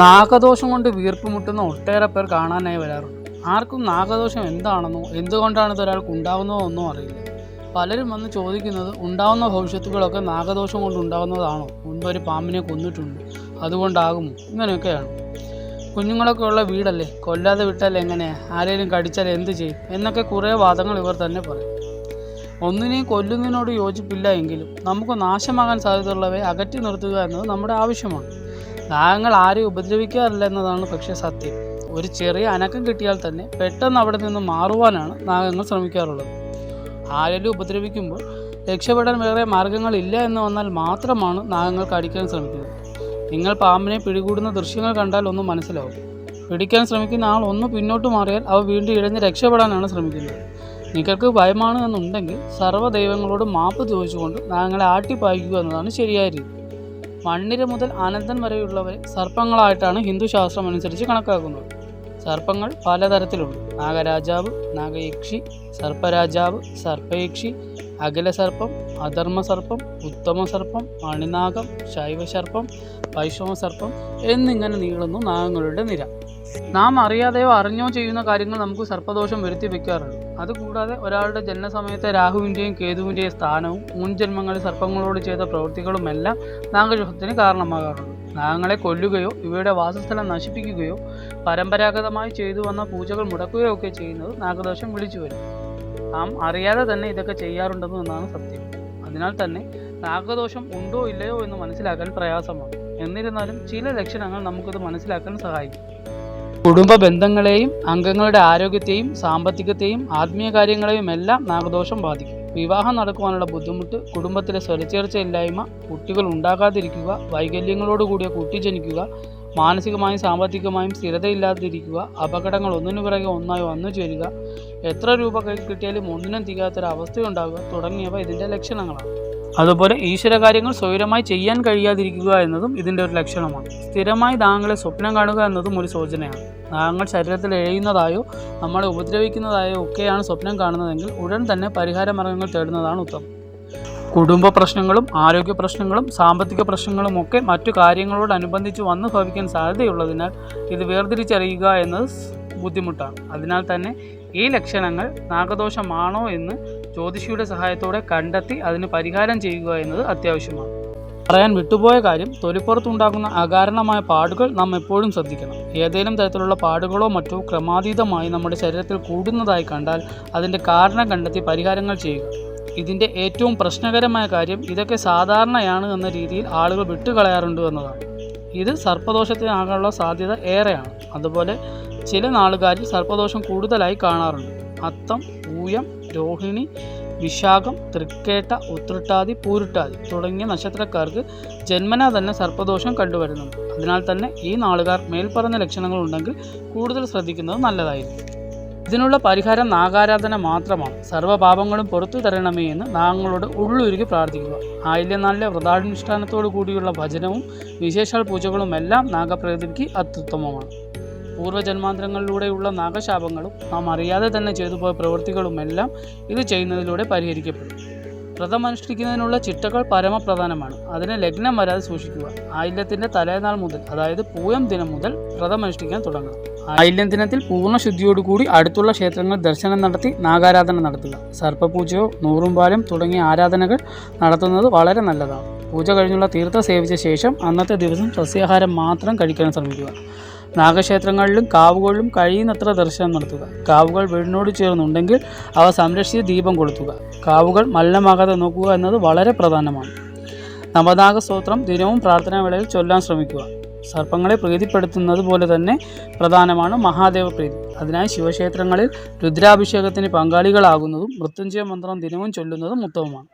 നാഗദോഷം കൊണ്ട് വീർപ്പ് മുട്ടുന്ന ഒട്ടേറെ പേർ കാണാനായി വരാറുണ്ട്. ആർക്കും നാഗദോഷം എന്താണെന്നോ എന്തുകൊണ്ടാണ് ഇത് ഒരാൾക്ക് ഉണ്ടാകുന്നതോ ഒന്നും അറിയില്ല. പലരും വന്ന് ചോദിക്കുന്നത് ഉണ്ടാകുന്ന ഭവിഷ്യത്തുകളൊക്കെ നാഗദോഷം കൊണ്ട് ഉണ്ടാകുന്നതാണോ മുൻപ് ഒരു പാമ്പിനെ കൊന്നിട്ടുണ്ട് അതുകൊണ്ടാകുമോ? ഇങ്ങനെയൊക്കെയാണ്. കുഞ്ഞുങ്ങളൊക്കെ ഉള്ള വീടല്ലേ? കൊല്ലാതെ വിട്ടാൽ എങ്ങനെയാ ആരെങ്കിലും കടിച്ചാൽ എന്ത് ചെയ്യും? എന്നൊക്കെ കുറേ വാദങ്ങൾ ഇവർ തന്നെ പറയും. ഒന്നിനെയും കൊല്ലുന്നതിനോട് യോജിപ്പില്ല എങ്കിലും നമുക്ക് നാശമാകാൻ സാധ്യതയുള്ളവയെ അകറ്റി നിർത്തുക എന്നത് നമ്മുടെ ആവശ്യമാണ്. നാഗങ്ങൾ ആരെയും ഉപദ്രവിക്കാറില്ല എന്നതാണ് പക്ഷേ സത്യം. ഒരു ചെറിയ അനക്കം കിട്ടിയാൽ തന്നെ പെട്ടെന്ന് അവിടെ നിന്ന് മാറുവാനാണ് നാഗങ്ങൾ ശ്രമിക്കാറുള്ളത്. ആരെങ്കിലും ഉപദ്രവിക്കുമ്പോൾ രക്ഷപ്പെടാൻ വേറെ മാർഗങ്ങളില്ല എന്ന് വന്നാൽ മാത്രമാണ് നാഗങ്ങൾ കടിക്കാൻ ശ്രമിക്കുന്നത്. നിങ്ങൾ പാമ്പിനെ പിടികൂടുന്ന ദൃശ്യങ്ങൾ കണ്ടാൽ ഒന്നും മനസ്സിലാവും. പിടിക്കാൻ ശ്രമിക്കുന്ന ആൾ ഒന്ന് പിന്നോട്ട് മാറിയാൽ അവ വീണ്ടും ഇഴഞ്ഞ് രക്ഷപ്പെടാനാണ് ശ്രമിക്കുന്നത്. നിങ്ങൾക്ക് ഭയമാണ് എന്നുണ്ടെങ്കിൽ സർവ ദൈവങ്ങളോട് മാപ്പ് ചോദിച്ചുകൊണ്ട് നാഗങ്ങളെ ആട്ടിപ്പായിക്കുക എന്നതാണ് ശരിയായ രീതി. മണ്ണിര മുതൽ അനന്തൻ വരെയുള്ളവരെ സർപ്പങ്ങളായിട്ടാണ് ഹിന്ദു ശാസ്ത്രം അനുസരിച്ച് കണക്കാക്കുന്നത്. സർപ്പങ്ങൾ പലതരത്തിലുണ്ട്. നാഗരാജാവ് നാഗയക്ഷി സർപ്പരാജാവ് സർപ്പയക്ഷി അഖിലസർപ്പം അധർമ്മസർപ്പം ഉത്തമസർപ്പം മണിനാഗം ശൈവസർപ്പം വൈഷ്ണവസർപ്പം എന്നിങ്ങനെ നീളുന്നു നാഗങ്ങളുടെ നിര. നാം അറിയാതെയോ അറിഞ്ഞോ ചെയ്യുന്ന കാര്യങ്ങൾ നമുക്ക് സർപ്പദോഷം വരുത്തി വെക്കാറുണ്ട്. അതുകൂടാതെ ഒരാളുടെ ജനനസമയത്തെ രാഹുവിന്റെയും കേതുവിന്റെയും സ്ഥാനവും മുൻജന്മങ്ങളിൽ സർപ്പങ്ങളോട് ചെയ്ത പ്രവൃത്തികളുമെല്ലാം നാഗദോഷത്തിന് കാരണമാകാറുണ്ട്. നാഗങ്ങളെ കൊല്ലുകയോ ഇവയുടെ വാസസ്ഥലം നശിപ്പിക്കുകയോ പരമ്പരാഗതമായി ചെയ്തു വന്ന പൂജകൾ മുടക്കുകയോ ഒക്കെ ചെയ്യുന്നത് നാഗദോഷം വിളിച്ചു വരും നാം അറിയാതെ തന്നെ ഇതൊക്കെ ചെയ്യാറുണ്ടെന്ന് എന്നാണ് സത്യം. അതിനാൽ തന്നെ നാഗദോഷം ഉണ്ടോ ഇല്ലയോ എന്ന് മനസ്സിലാക്കാൻ പ്രയാസമാണ്. എന്നിരുന്നാലും ചില ലക്ഷണങ്ങൾ നമുക്കിത് മനസ്സിലാക്കാൻ സഹായിക്കും. കുടുംബ ബന്ധങ്ങളെയും അംഗങ്ങളുടെ ആരോഗ്യത്തെയും സാമ്പത്തികത്തെയും ആത്മീയ കാര്യങ്ങളെയും എല്ലാം നാഗദോഷം ബാധിക്കും. വിവാഹം നടക്കുവാനുള്ള ബുദ്ധിമുട്ട് കുടുംബത്തിലെ സ്വരച്ചേർച്ചയില്ലായ്മ കുട്ടികൾ ഉണ്ടാകാതിരിക്കുക വൈകല്യങ്ങളോടുകൂടിയ കുട്ടി ജനിക്കുക മാനസികമായും സാമ്പത്തികമായും സ്ഥിരതയില്ലാതിരിക്കുക അപകടങ്ങൾ ഒന്നിനു പിറകെ ഒന്നായി വന്നു ചേരുക എത്ര രൂപ കയ്യിൽ കിട്ടിയാലും ഒന്നിനും തികാത്തൊരവസ്ഥയുണ്ടാകുക തുടങ്ങിയവ ഇതിന്റെ ലക്ഷണങ്ങളാണ്. അതുപോലെ ഈശ്വര കാര്യങ്ങൾ സ്വൈരമായി ചെയ്യാൻ കഴിയാതിരിക്കുക എന്നതും ഇതിന്റെ ഒരു ലക്ഷണമാണ്. സ്ഥിരമായി താങ്കളെ സ്വപ്നം കാണുക എന്നതും ഒരു സൂചനയാണ്. നാങ്ങൾ ശരീരത്തിൽ എഴയുന്നതായോ നമ്മളെ ഉപദ്രവിക്കുന്നതായോ ഒക്കെയാണ് സ്വപ്നം കാണുന്നതെങ്കിൽ ഉടൻ തന്നെ പരിഹാര മാർഗങ്ങൾ തേടുന്നതാണ് ഉത്തമം. കുടുംബ പ്രശ്നങ്ങളും ആരോഗ്യ പ്രശ്നങ്ങളും സാമ്പത്തിക പ്രശ്നങ്ങളും ഒക്കെ മറ്റു കാര്യങ്ങളോടനുബന്ധിച്ച് വന്നു ഭവിക്കാൻ സാധ്യതയുള്ളതിനാൽ ഇത് വേർതിരിച്ചറിയുക എന്നത് ബുദ്ധിമുട്ടാണ്. അതിനാൽ തന്നെ ഈ ലക്ഷണങ്ങൾ നാഗദോഷമാണോ എന്ന് ജ്യോതിഷിയുടെ സഹായത്തോടെ കണ്ടെത്തി അതിന് പരിഹാരം ചെയ്യുക എന്നത് അത്യാവശ്യമാണ്. പറയാൻ വിട്ടുപോയ കാര്യം തൊലിപ്പുറത്തുണ്ടാകുന്ന അകാരണമായ പാടുകൾ നാം എപ്പോഴും ശ്രദ്ധിക്കണം. ഏതെങ്കിലും തരത്തിലുള്ള പാടുകളോ മറ്റോ ക്രമാതീതമായി നമ്മുടെ ശരീരത്തിൽ കൂടുന്നതായി കണ്ടാൽ അതിന്റെ കാരണം കണ്ടെത്തി പരിഹാരങ്ങൾ ചെയ്യുക. ഇതിന്റെ ഏറ്റവും പ്രശ്നകരമായ കാര്യം ഇതൊക്കെ സാധാരണയാണ് എന്ന രീതിയിൽ ആളുകൾ വിട്ടുകളയാറുണ്ട് എന്നതാണ്. ഇത് സർപ്പദോഷത്തിനാകാനുള്ള സാധ്യത ഏറെയാണ്. അതുപോലെ ചില നാളുകാരിൽ സർപ്പദോഷം കൂടുതലായി കാണാറുണ്ട്. അത്തം ഊയം രോഹിണി വിശാഖം തൃക്കേട്ട ഉത്രട്ടാതി പൂരുട്ടാതി തുടങ്ങിയ നക്ഷത്രക്കാർക്ക് ജന്മനാ തന്നെ സർപ്പദോഷം കണ്ടുവരുന്നുണ്ട്. അതിനാൽ തന്നെ ഈ നാളുകാർ മേൽപ്പറഞ്ഞ ലക്ഷണങ്ങൾ ഉണ്ടെങ്കിൽ കൂടുതൽ ശ്രദ്ധിക്കുന്നത് നല്ലതായിരിക്കും. ഇതിനുള്ള പരിഹാരം നാഗാരാധന മാത്രമാണ്. സർവപാപങ്ങളും പുറത്തു തരണമേ എന്ന് നാഗങ്ങളോട് ഉള്ളുരുകി പ്രാർത്ഥിക്കുക. ആയില്യനാളിലെ വ്രതാനുഷ്ഠാനത്തോടു കൂടിയുള്ള ഭജനവും വിശേഷാൽ പൂജകളും എല്ലാം നാഗപ്രകൃതിക്ക് അത്യുത്തമമാണ്. പൂർവജന്മാന്തരങ്ങളിലൂടെയുള്ള നാഗശാപങ്ങളും നാം അറിയാതെ തന്നെ ചെയ്തു പോയ പ്രവൃത്തികളുമെല്ലാം ഇത് ചെയ്യുന്നതിലൂടെ പരിഹരിക്കപ്പെടും. വ്രതമനുഷ്ഠിക്കുന്നതിനുള്ള ചിട്ടകൾ പരമപ്രധാനമാണ്. അതിനെ ലഗ്നം വരാതെ സൂക്ഷിക്കുക. ആയില്യത്തിന്റെ തലേനാൾ മുതൽ അതായത് പൂയം ദിനം മുതൽ വ്രതമനുഷ്ഠിക്കാൻ തുടങ്ങണം. ആയില്യം ദിനത്തിൽ പൂർണ ശുദ്ധിയോടുകൂടി അടുത്തുള്ള ക്ഷേത്രങ്ങൾ ദർശനം നടത്തി നാഗാരാധന നടത്തുക. സർപ്പപൂജയോ നൂറുംപാലം തുടങ്ങിയ ആരാധനകൾ നടത്തുന്നത് വളരെ നല്ലതാണ്. പൂജ കഴിഞ്ഞുള്ള തീർത്ഥം സേവിച്ച ശേഷം അന്നത്തെ ദിവസം സസ്യാഹാരം മാത്രം കഴിക്കാൻ ശ്രമിക്കുക. നാഗക്ഷേത്രങ്ങളിലും കാവുകളിലും കഴിയുന്നത്ര ദർശനം നടത്തുക. കാവുകൾ വീടിനോട് ചേർന്നുണ്ടെങ്കിൽ അവ സംരക്ഷിച്ച് ദീപം കൊളുത്തുക. കാവുകൾ മലിനമാകാതെ നോക്കുക എന്നത് വളരെ പ്രധാനമാണ്. നവനാഗ സ്തോത്രം ദിനവും പ്രാർത്ഥനാ വേളയിൽ ചൊല്ലാൻ ശ്രമിക്കുക. സർപ്പങ്ങളെ പ്രീതിപ്പെടുത്തുന്നത് പോലെ തന്നെ പ്രധാനമാണ് മഹാദേവ പ്രീതി. അതിനായി ശിവക്ഷേത്രങ്ങളിൽ രുദ്രാഭിഷേകത്തിന് പങ്കാളികളാകുന്നതും മൃത്യുഞ്ജയ മന്ത്രം ദിനവും ചൊല്ലുന്നതും ഉത്തമമാണ്.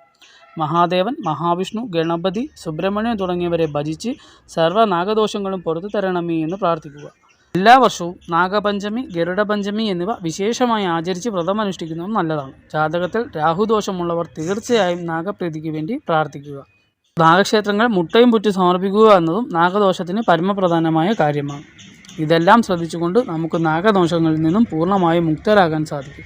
മഹാദേവൻ മഹാവിഷ്ണു ഗണപതി സുബ്രഹ്മണ്യൻ തുടങ്ങിയവരെ ഭജിച്ച് സർവ നാഗദോഷങ്ങളും പുറത്തു തരണമേ എന്ന് പ്രാർത്ഥിക്കുക. എല്ലാ വർഷവും നാഗപഞ്ചമി ഗരുഡപഞ്ചമി എന്നിവ വിശേഷമായി ആചരിച്ച് വ്രതമനുഷ്ഠിക്കുന്നതും നല്ലതാണ്. ജാതകത്തിൽ രാഹുദോഷമുള്ളവർ തീർച്ചയായും നാഗപ്രീതിക്ക് വേണ്ടി പ്രാർത്ഥിക്കുക. നാഗക്ഷേത്രങ്ങൾ മുട്ടയും പുറ്റി സമർപ്പിക്കുക എന്നതും നാഗദോഷത്തിന് പരമപ്രധാനമായ കാര്യമാണ്. ഇതെല്ലാം ശ്രദ്ധിച്ചുകൊണ്ട് നമുക്ക് നാഗദോഷങ്ങളിൽ നിന്നും പൂർണമായും മുക്തരാകാൻ സാധിക്കും.